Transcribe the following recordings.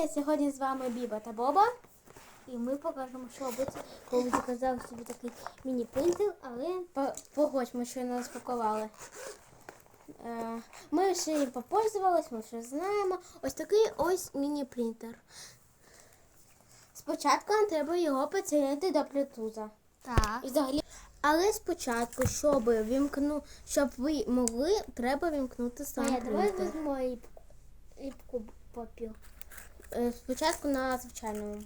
Привіт! Сьогодні з вами Біба та Боба. І ми покажемо, що робити, коли заказали собі такий міні-принтер, але по- погодь, ми щойно розпакували. Е, Ми ще їм попользувались, ми вже знаємо. Ось такий ось міні-принтер. Спочатку нам треба його підсоединити до блютуза. Так. І взагалі. Але спочатку, щоб вімкну, щоб ви могли, треба вімкнути сам Аня, давай принтер. візьмемо ліпку, ліпку папір. Е, Спочатку на звичайному.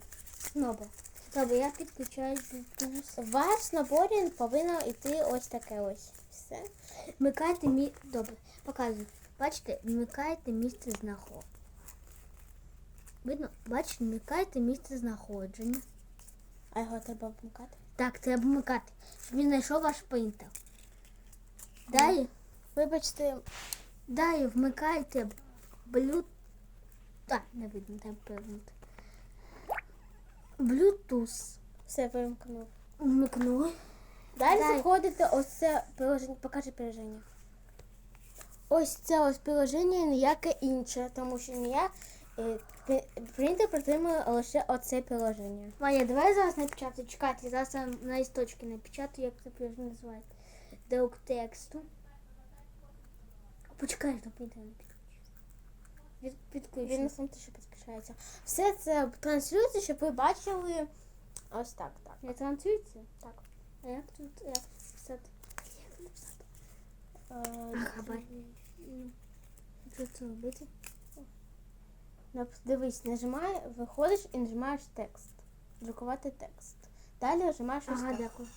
Добре. Добре, я підключаю Bluetooth. У вас в наборі повинно йти ось таке ось. Все. Вмикайте мі... Добре, показую. Бачите, вмикайте місце знаходження. Видно? Бачите, вмикайте місце знаходження. А його треба вмикати. Так, треба вмикати, щоб він знайшов ваш принтер. Далі, Вибачте, далі вмикайте Bluetooth. Так, не видно, треба повернути. Bluetooth. все вимкнув. Вмикнули. Далі Дай. заходите ось це приложення. Покажи приложення. Ось це ось приложення, ніяке інше, тому що ніяк е, принтер притримує лише оце приложення. Ваня, давай зараз напечатаю. Чекайте, зараз я на листочки напечатаю, як це приложення називається. Друк тексту. Почекай, що принтер не підключився. Від, Він сам теж підключається. Все це транслюється, щоб ви бачили ось так. так. Не транслюється? Так. А як тут, як писати? Як написати? Ага. Що це робити? Дивись, нажимай, виходиш і нажимаєш текст. Друкувати текст. Далі нажимаєш ось Ага, так. дякую.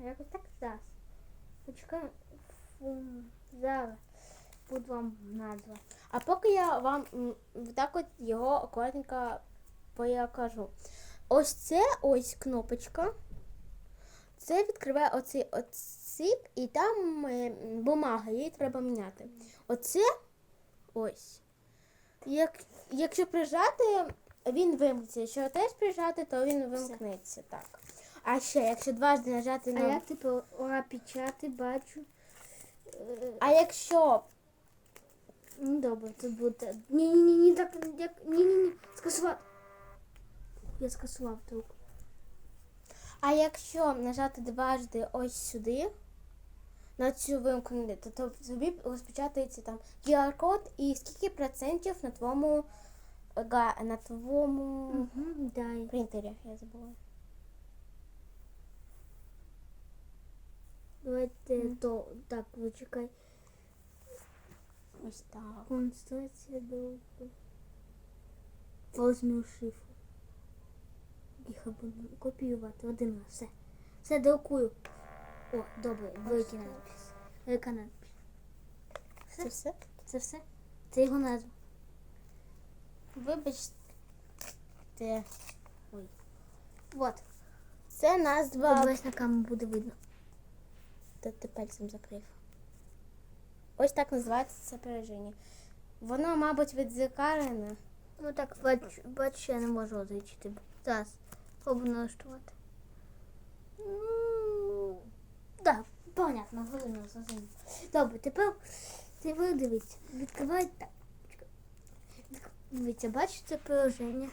Як так? Зараз. Почекай. Зараз. Буду вам назва. А поки я вам так от його акуратненько покажу. Ось це ось кнопочка. Це відкриває оцей отсік, і там е, бумага, її треба міняти. Оце ось. Як, якщо прижати, він вимкнеться. Якщо теж прижати, то він вимкнеться. Так. А ще, якщо дважди нажати А на. як типу ора печати бачу? А якщо Ну добре, це буде. Ні, ні, ні, ні, так як. Ні, ні, ні. Скасував. Я скасував друг. А якщо нажати дважди ось сюди, на цю вимкнути, то, то тобі розпечатається там QR-код і скільки процентів на твоєму на твоєму Угу, принтері, я забула. Давайте то так, вичекай. Ось так. Конструкція довго. Возьму шифру. Їх або копіювати один раз. Все. Все друкую. О, добре, великий надпис. Велика надпис. Це все. Це все? Це його назва. Вибачте. Ой. Вот. Це назва. Подивись на камеру буде видно. Та ти пальцем закрив. Ось так називається це приложення. Воно, мабуть, відзеркалене. Ну так, бач, я не можу озвучити. Зараз. Спробую. Ну, Так, понятно, годину зрозуміло. Добре, тепер тепер дивіться. Відкривайте так. Дивіться, бачите приложення.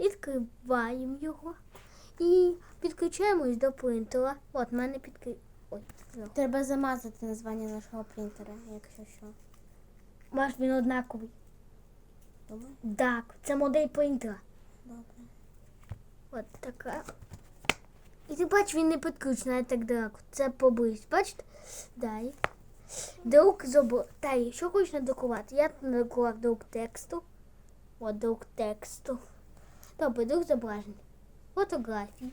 Відкриваємо його і підключаємось до принтера. От, в мене підкрив. Ой, ну. Треба замазати названня нашого принтера, якщо що. Маш, він однаковий. Добре? Так, це модель принтера. Добре. От така. І ти бачиш, він не підключений так далеко. Це поблизь. Бачите? Далі. Друк зобо. Далі, що хочеш надрукувати? Я надрукував друк тексту. От друк тексту. Добре, друк зображень. Фотографії.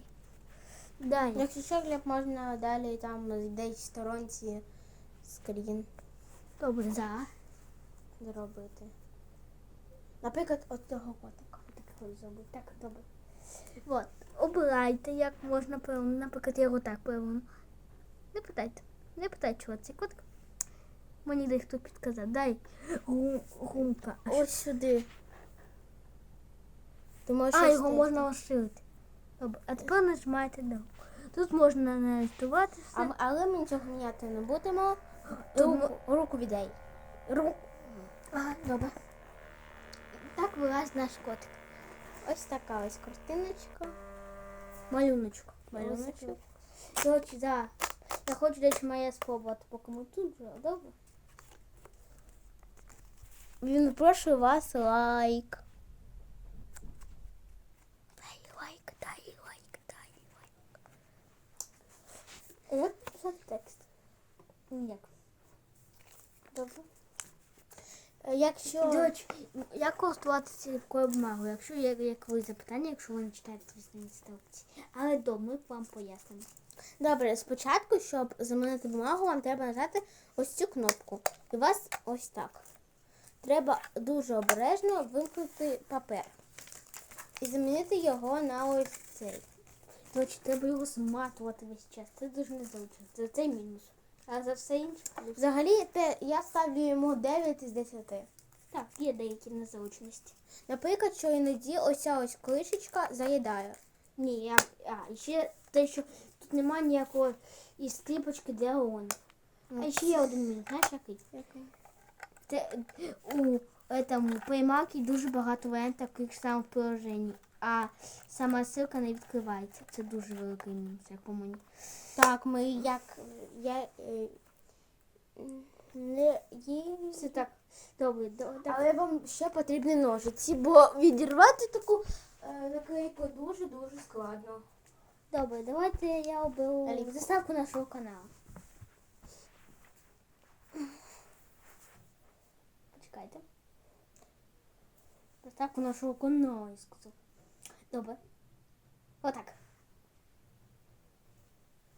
Далі. Якщо що, Глеб, можна далі там десь сторонці скрін Добре, зараз. зробити. Наприклад, от того котика. Так, зробити. Так, добре. От. Обирайте, як можна перевернути. Наприклад, я його так переверну. Не питайте. Не питайте, чого це котик. Мені десь хто підказав. Дай гум- гумка. Ось сюди. Ти можеш А, його можна розширити. Добре, а тепер нажимаєте «Да». Тут можна налаштувати А, але ми нічого міняти не будемо. Тому- Руку, руку віддай. Ру. Ага, добре. Так вилазить наш котик. Ось така ось картиночка. Малюночок. Малюночок. Коротше, да. Я хочу десь моє спробувати, поки ми тут вже, добре? Він запрошує вас лайк. Дай лайк, дай лайк, дай лайк. Як писати текст? Ніяк. Добре. Е, Якщо До речі, як користуватися такою бумагою, якщо є як запитання, якщо ви не читаєте в інструкції. Але добре, ми вам пояснимо. добре, спочатку, щоб замінити бумагу, вам треба нажати ось цю кнопку. І у вас ось так. Треба дуже обережно вимкнути папер. І замінити його на ось цей. Речі, треба його зматувати весь час. Це дуже незручно. Це мінус. А за все інше плюс. Взагалі, те, я ставлю йому 9 із 10. Так, є деякі незручності. Наприклад, що іноді ось ця ось кришечка заїдає. Ні, я. А, і ще те, що тут немає ніякої і скріпочки для он. А ще є один мінус, знаєш який? Те, у этому приймаки дуже багато варіантів таких самих приложень, а сама ссылка не відкривається. Це дуже великий мінус, як по мені. Так, ми як я е, не її. Все так. Добре, до, до. Але вам ще потрібні ножиці, бо відірвати таку е, наклейку дуже-дуже складно. Добре, давайте я оберу заставку нашого каналу. Почекайте. Заставку нашого каналу, я сказав. Добре. Отак.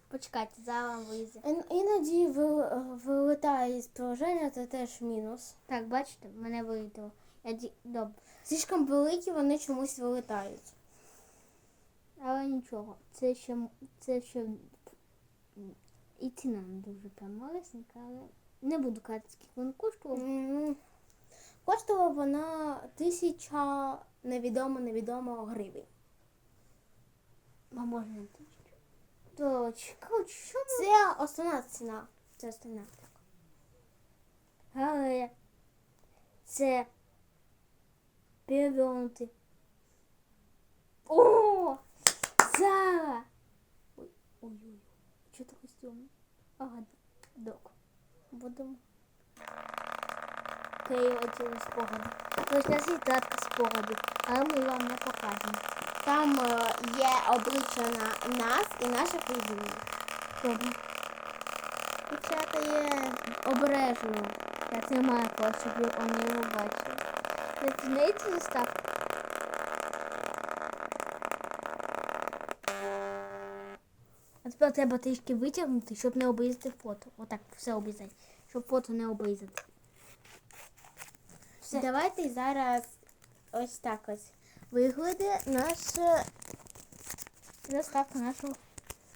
Почекайте, зараз вийде. Іноді ви- вилітає із приложення, це теж мінус. Так, бачите, мене вилетіло. Я. Добре. Слишком великі вони чомусь вилітають. Але нічого. Це ще це ще і ціна не дуже прям малесенька, але не буду казати, скільки він коштував. М, Коштувала вона тисяча невідомо невідомо гривень. А можна не тисячу. Ми Це основна ціна. Це основна. Але це перевернути. О! Зара! Ой, ой, ой. Що таке стрьомно? Ага, док. Будемо. Перелетіли спогади. Ось нас є тетрадка спогадів, але ми вам не покажемо. Там е, є обличчя на нас і наших рідних. Добре. Дівчата є обережно. Я тримаю кошик, щоб вони його бачили. Не знаєте заставку? А тепер треба трішки витягнути, щоб не обрізати фото. Отак все обрізати, щоб фото не обрізати. Все. Давайте зараз ось так ось виглядає наша Заставка нашого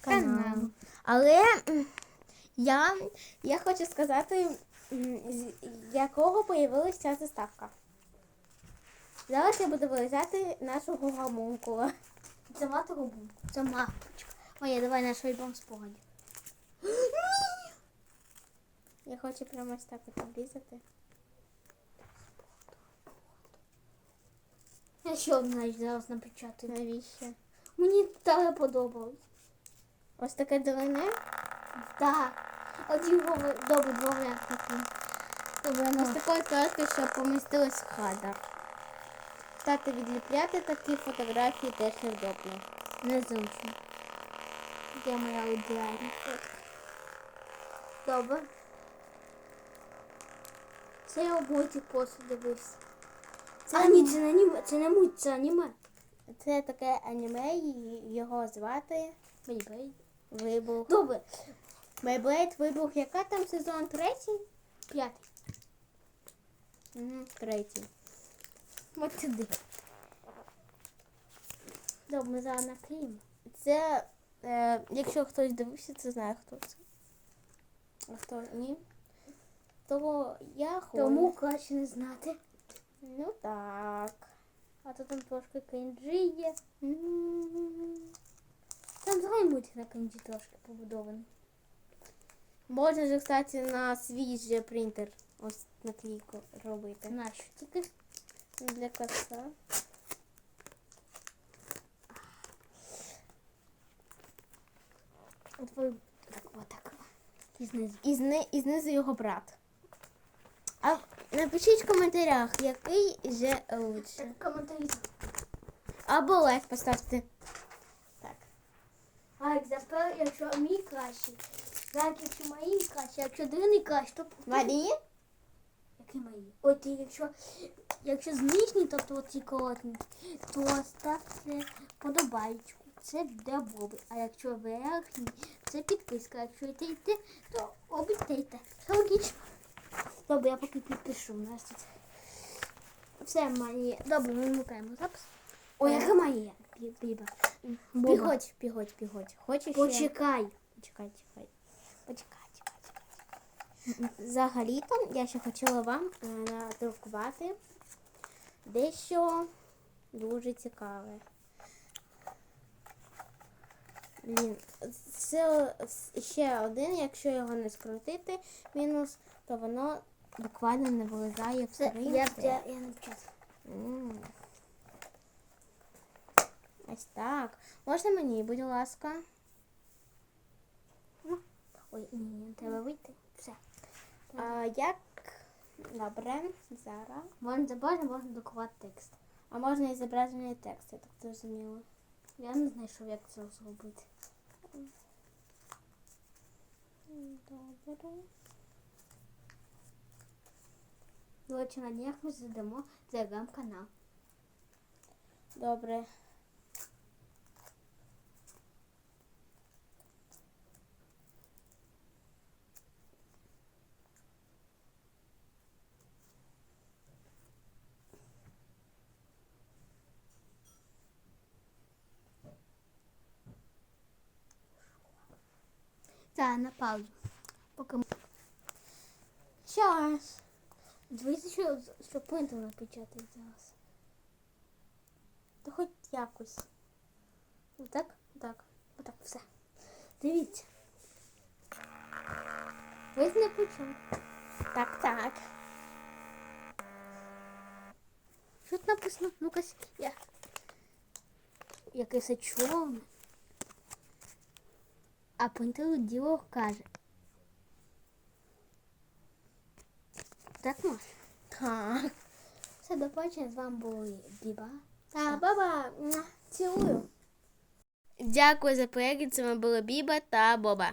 каналу. каналу. Але я, я хочу сказати, з якого появилася ця заставка. Зараз я буду вирізати нашого гамункула. Це мати губу. Це мапочка. Моя, давай наш альбом спогадів. Я хочу прямо ось так от обрізати. Я ще навіть зараз напечатаю. Навіщо? Мені так подобалось. Ось таке дивине. Так. Ви- добре два такі. Добре, Ось ну. такої картки, щоб помістилось в кадр. Кстати, відліпляти такі фотографії теж невдобно. Незручно. Де моя ідеальна Добре. Це я обойті просто дивився. Це а ні, це не аніме, це не муть, це аніме. Це таке аніме, і його звати Бейбей. Вибух. Добре. Бейблейд Вибух, яка там сезон третій? П'ятий. Угу, третій. От сюди. Добре, ми зараз наклеїмо. Це, е, якщо хтось дивився, це знає хто це. А хто ні? То я хочу. Тому краще не знати. Ну так. А то там трошки крінжі є. Там взагалі мультик на крінжі трошки побудований. Можна же, кстати, на свій же принтер ось наклейку робити. Нащо тільки? Для коса. Так, вот так. І знизу. І, зни, і знизу його брат. Напишіть в коментарях, який же лучше. коментарі. Або лайк поставте. Так. А тепер, якщо мій кращий. Так, якщо мої кращі, якщо дивний кращий, то Марії? Які мої? От якщо, якщо знижні, тобто ці коротні, то ставте подобайку. Це для Боби. А якщо верхні, це підписка. Якщо йти йти, то обійтейте. Все логічно. Добре, я поки підпишу. У нас тут все має. Добре, ми вмикаємо запис. Ой, яка має? Біба. Боба. Піготь, піготь, піготь. Хочеш? Почекай. Почекай, чекай. Почекай, чекай, чекай. Взагалі-то я ще хотіла вам е, надрукувати дещо дуже цікаве. Блін, це ще один, якщо його не скрутити, мінус, то воно буквально не вилизає в я, я, я не вчасно. Ось так. Можна мені, будь ласка. Ой, ні, треба вийти. Все. А, як? Добре, зараз. Можна забажати, можна друкувати текст. А можна і зображений текст, я так зрозуміла. Я не знайшов, як це зробити. Добре. До на днях ми задамо телеграм-канал. Добре. Так, на паузу. Поки ми... Дивіться, що, що принтер напечатає зараз. То хоч якось. Так? Так. Отак, все. Дивіться. Ви не почули. Так, так. Що тут написано? Ну-ка, я... Якесь чорне. А принтер діло каже. Так можна. Так. Все, до побачення. З вами були Біба. Та, баба, цілую. Дякую за перегляд. З вами була Біба та Боба.